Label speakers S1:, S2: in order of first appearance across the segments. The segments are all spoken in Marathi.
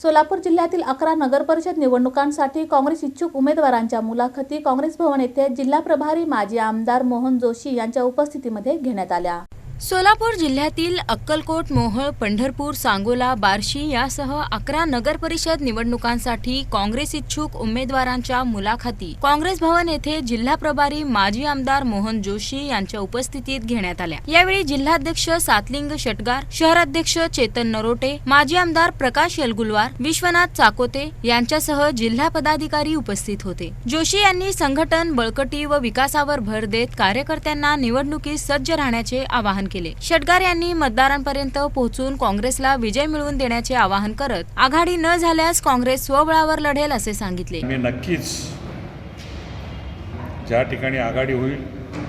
S1: सोलापूर जिल्ह्यातील अकरा नगरपरिषद निवडणुकांसाठी काँग्रेस इच्छुक उमेदवारांच्या मुलाखती काँग्रेस भवन येथे जिल्हा प्रभारी माजी आमदार मोहन जोशी यांच्या उपस्थितीमध्ये घेण्यात आल्या.
S2: सोलापूर जिल्ह्यातील अक्कलकोट मोहोळ पंढरपूर सांगोला बार्शी यासह अकरा नगरपरिषद निवडणुकांसाठी काँग्रेस इच्छुक उमेदवारांच्या मुलाखती. काँग्रेस भवन येथे जिल्हा प्रभारी माजी आमदार मोहन जोशी यांच्या उपस्थितीत घेण्यात आल्या. यावेळी जिल्हाध्यक्ष सातलिंग षटगार शहराध्यक्ष चेतन नरोटे माजी आमदार प्रकाश यलगुलवार विश्वनाथ चाकोते यांच्यासह जिल्हा पदाधिकारी उपस्थित होते. जोशी यांनी संघटन बळकटी व विकासावर भर देत कार्यकर्त्यांना निवडणुकीत सज्ज राहण्याचे आवाहन केले. षटगार यांनी मतदारांपर्यंत पोहोचून काँग्रेसला विजय मिळवून देण्याचे आवाहन करत आघाडी न झाल्यास काँग्रेस स्वबळावर लढेल असे सांगितले.
S3: मी नक्कीच ज्या ठिकाणी आघाडी होईल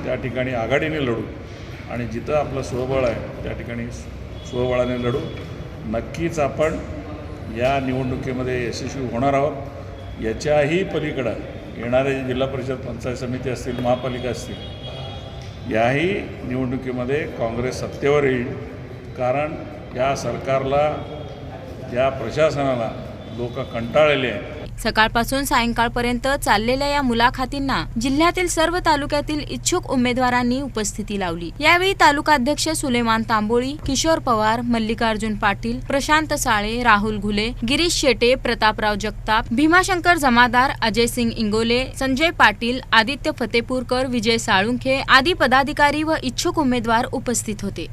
S3: त्या ठिकाणी आघाडीने लढू आणि जिथं आपलं स्वबळ आहे त्या ठिकाणी स्वबळाने लढू. नक्कीच आपण या निवडणुकीमध्ये यशस्वी होणार आहोत. याच्याही पलीकडं येणारे जिल्हा परिषद पंचायत समिती असतील महापालिका असतील याही निवडणुकीमध्ये काँग्रेस सत्तेवर येईल. कारण या सरकारला या प्रशासनाला लोक कंटाळलेले आहेत.
S2: सकाळपासून सायंकाळपर्यंत चाललेल्या या मुलाखतींना जिल्ह्यातील सर्व तालुक्यातील इच्छुक उमेदवारांनी उपस्थिती लावली. यावेळी तालुकाध्यक्ष सुलेमान तांबोळी किशोर पवार मल्लिकार्जुन पाटील प्रशांत साळे राहुल घुले गिरीश शेटे प्रतापराव जगताप भीमाशंकर जमादार अजय सिंग इंगोले संजय पाटील आदित्य फतेपूरकर विजय साळुंखे आदी पदाधिकारी व इच्छुक उमेदवार उपस्थित होते.